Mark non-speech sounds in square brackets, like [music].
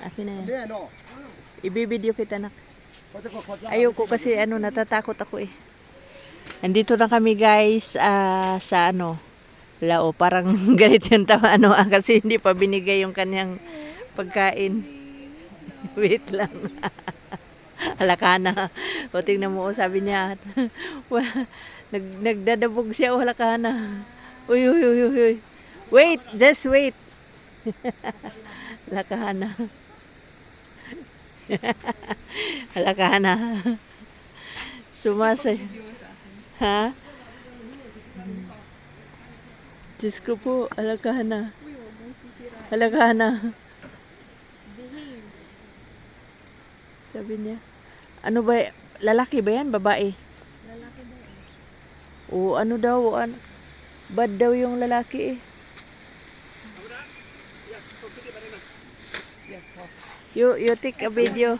Akin na yan. Ibibideo kita nak. Ayoko kasi ano, natatakot ako eh. Andito na kami guys ah, sa ano, lao. Parang [laughs] galit yung tama ano ah, kasi hindi pa binigay yung kanyang pagkain. [laughs] Wait lang. [laughs] Halaka na. O tingnan mo, oh, sabi niya. Nag, nagdadabog siya, oh, halaka na. Uy, uy, uy, uy. Wait, just wait. [laughs] halaka na. [laughs] halaka na. Sumasay. Ha? Diyos ko po, halaka na. Halaka na. Sabi niya. Ano ba, lalaki ba yan? Babae? Lalaki ba eh? O ano daw, ano, bad daw yung lalaki eh. You, you take a video.